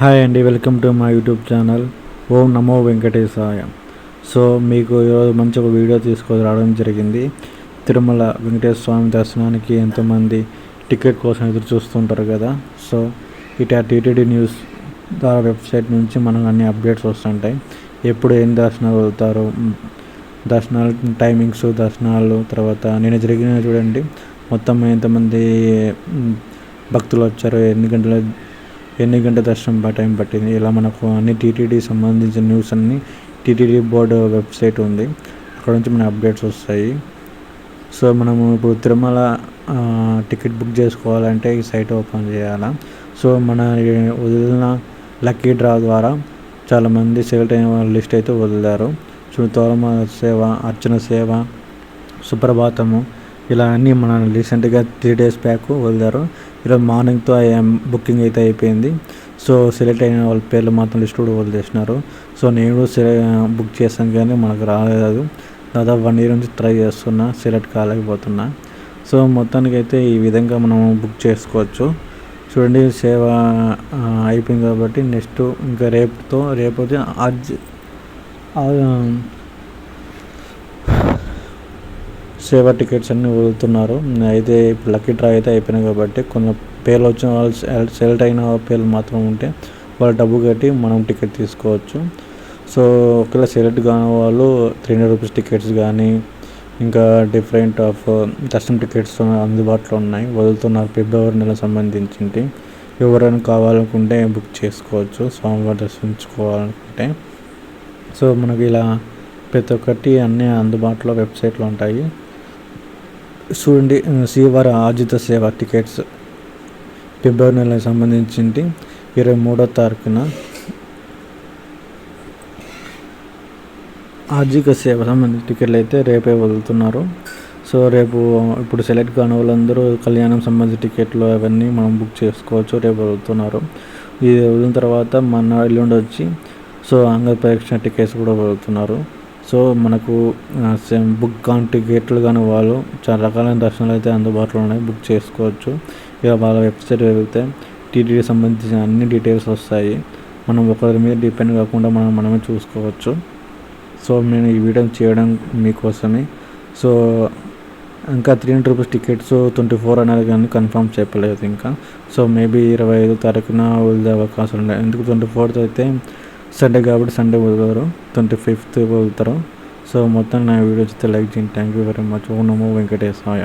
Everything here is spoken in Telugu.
హాయ్ అండి welcome to my YouTube channel. Om Namo Venkatesaya. So మీకు ఈరోజు మంచి ఒక వీడియో తీసుకొని రావడం జరిగింది. తిరుమల వెంకటేశ్వర స్వామి దర్శనానికి ఎంతోమంది టికెట్ కోసం ఎదురు చూస్తుంటారు కదా. సో ఇటు టీటీడీ న్యూస్ ద్వారా వెబ్సైట్ నుంచి మనకు అన్ని అప్డేట్స్ వస్తుంటాయి. ఎప్పుడు ఏం దర్శనాలు వెళ్తారు దర్శనాలు టైమింగ్స్ దర్శనాలు తర్వాత నేను జరిగిన చూడండి. మొత్తం ఎంతమంది భక్తులు వచ్చారు ఎన్ని గంటల ఎన్ని గంటల దర్శనం ప- టైం పట్టింది? ఇలా మనకు అన్ని టీటీడీ సంబంధించిన న్యూస్ అన్ని టీటీడీ బోర్డు వెబ్సైట్ ఉంది. అక్కడ నుంచి మన అప్డేట్స్ వస్తాయి. సో మనము ఇప్పుడు తిరుమల టికెట్ బుక్ చేసుకోవాలంటే ఈ సైట్ ఓపెన్ చేయాలా? సో మన వదిలిన లక్కీ డ్రా ద్వారా చాలామంది సెలెక్ట్ అయిన వాళ్ళ లిస్ట్ అయితే వదిలారు. సో తోరమ సేవ అర్చన సేవ సుప్రభాతము ఇలా అన్నీ మన రీసెంట్గా త్రీ డేస్ బ్యాక్ వదిలారు. ఈరోజు మార్నింగ్తో బుకింగ్ అయితే అయిపోయింది. సో సెలెక్ట్ అయిన వాళ్ళ పేర్లు మాత్రం లిస్ట్ కూడా వాళ్ళు చేసినారు. సో నేను కూడా బుక్ చేశాను కానీ మనకు రాలేదు. దాదాపు వన్ ఇయర్ నుంచి ట్రై చేస్తున్నా సెలెక్ట్ కాలేకపోతున్నా. సో మొత్తానికి అయితే ఈ విధంగా మనం బుక్ చేసుకోవచ్చు. చూడండి సేవ అయిపోయింది కాబట్టి నెక్స్ట్ ఇంకా రేపుతో రేపు అర్జ్ సేవ టికెట్స్ అన్నీ వదులుతున్నారు. అయితే ఇప్పుడు లక్కీ డ్రా అయితే అయిపోయినాయి కాబట్టి కొన్ని పేర్లు వచ్చిన వాళ్ళు సెలెక్ట్ అయిన పేర్లు మాత్రం ఉంటే వాళ్ళు డబ్బు కట్టి మనం టికెట్ తీసుకోవచ్చు. సో ఒకవేళ సెలెక్ట్ కాని వాళ్ళు త్రీ హండ్రెడ్ రూపీస్ టికెట్స్ కానీ ఇంకా డిఫరెంట్ ఆఫ్ దర్శనం టికెట్స్ అందుబాటులో ఉన్నాయి. వదులుతున్నారు ఫిబ్రవరి నెల సంబంధించి ఎవరైనా కావాలనుకుంటే బుక్ చేసుకోవచ్చు స్వామివారి దర్శించుకోవాలనుకుంటే సో మనకి ఇలా ప్రతి ఒక్కటి అన్నీ అందుబాటులో వెబ్సైట్లో ఉంటాయి. చూడండి శ్రీవారి ఆర్జిత సేవ టికెట్స్. ఫిబ్రవరి నెలకు సంబంధించి ఇరవై మూడో తారీఖున ఆర్జిక సేవ సంబంధించిన టికెట్లు అయితే రేపే వదులుతున్నారు. సో రేపు ఇప్పుడు సెలెక్ట్ కాని వాళ్ళందరూ కళ్యాణం సంబంధించిన టికెట్లు అవన్నీ మనం బుక్ చేసుకోవచ్చు రేపు వదులుతున్నారు. ఇది వదిలిన తర్వాత మన ఎల్లుండి వచ్చి సో అంగ పరీక్ష టికెట్స్ కూడా వదులుతున్నారు. సో మనకు సేమ్ బుక్ కానీ టికెట్లు కానీ వాళ్ళు చాలా రకాలైన దర్శనాలు అయితే అందుబాటులో ఉన్నాయి. బుక్ చేసుకోవచ్చు. ఇక వాళ్ళ వెబ్సైట్ వెళ్తే టీటీడీ సంబంధించిన అన్ని డీటెయిల్స్ వస్తాయి. మనం ఒకరి మీద డిపెండ్ కాకుండా మనం మనమే చూసుకోవచ్చు. సో నేను ఈ వీడియో చేయడం మీకోసమే. సో ఇంకా three hundred rupees tickets twenty four అనేది కానీ కన్ఫర్మ్ చెప్పలేదు ఇంకా. సో మేబీ ఇరవై ఐదు తారీఖున వదిలే అవకాశం ఉన్నాయి ఎందుకు ట్వంటీ ఫోర్త్ అయితే సండే కాబట్టి సండే వదులుతారు. ట్వంటీ ఫిఫ్త్ వదులుతారు. సో మొత్తం నా వీడియో చూస్తే లైక్ చేయండి. Thank you very much oh Namo Venkatesaya.